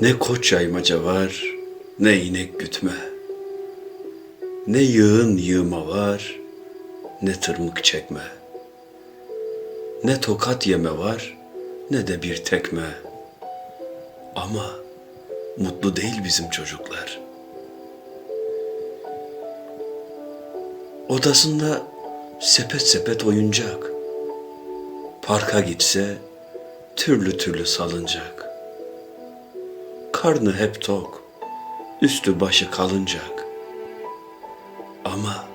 Ne koç yaymaca var, ne inek gütme. Ne yığın yığma var, ne tırmık çekme. Ne tokat yeme var, ne de bir tekme. Ama mutlu değil bizim çocuklar. Odasında sepet sepet oyuncak. Parka gitse türlü türlü salıncak. Karnı hep tok, üstü başı kalıncak. Ama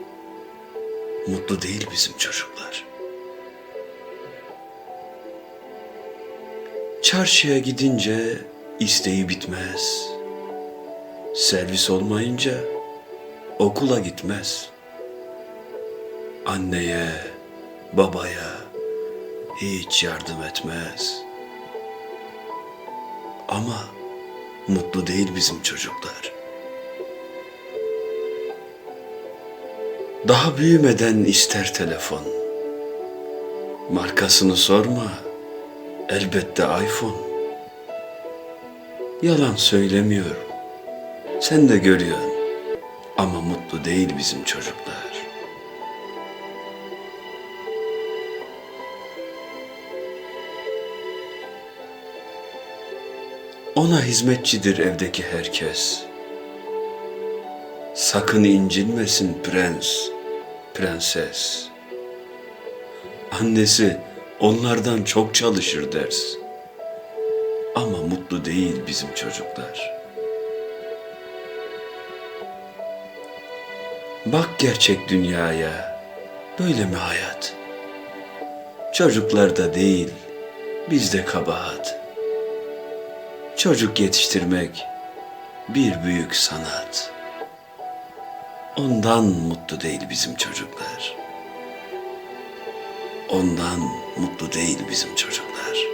mutlu değil bizim çocuklar. Çarşıya gidince isteği bitmez. Servis olmayınca okula gitmez. Anneye, babaya hiç yardım etmez. Ama mutlu değil bizim çocuklar. Daha büyümeden ister telefon. Markasını sorma. Elbette iPhone. Yalan söylemiyorum. Sen de görüyorsun. Ama mutlu değil bizim çocuklar. Ona hizmetçidir evdeki herkes. Sakın incinmesin prens, prenses. Annesi onlardan çok çalışır ders. Ama mutlu değil bizim çocuklar. Bak gerçek dünyaya, böyle mi hayat? Çocuklarda değil, bizde kabahat. Çocuk yetiştirmek bir büyük sanat. Ondan mutlu değil bizim çocuklar. Ondan mutlu değil bizim çocuklar.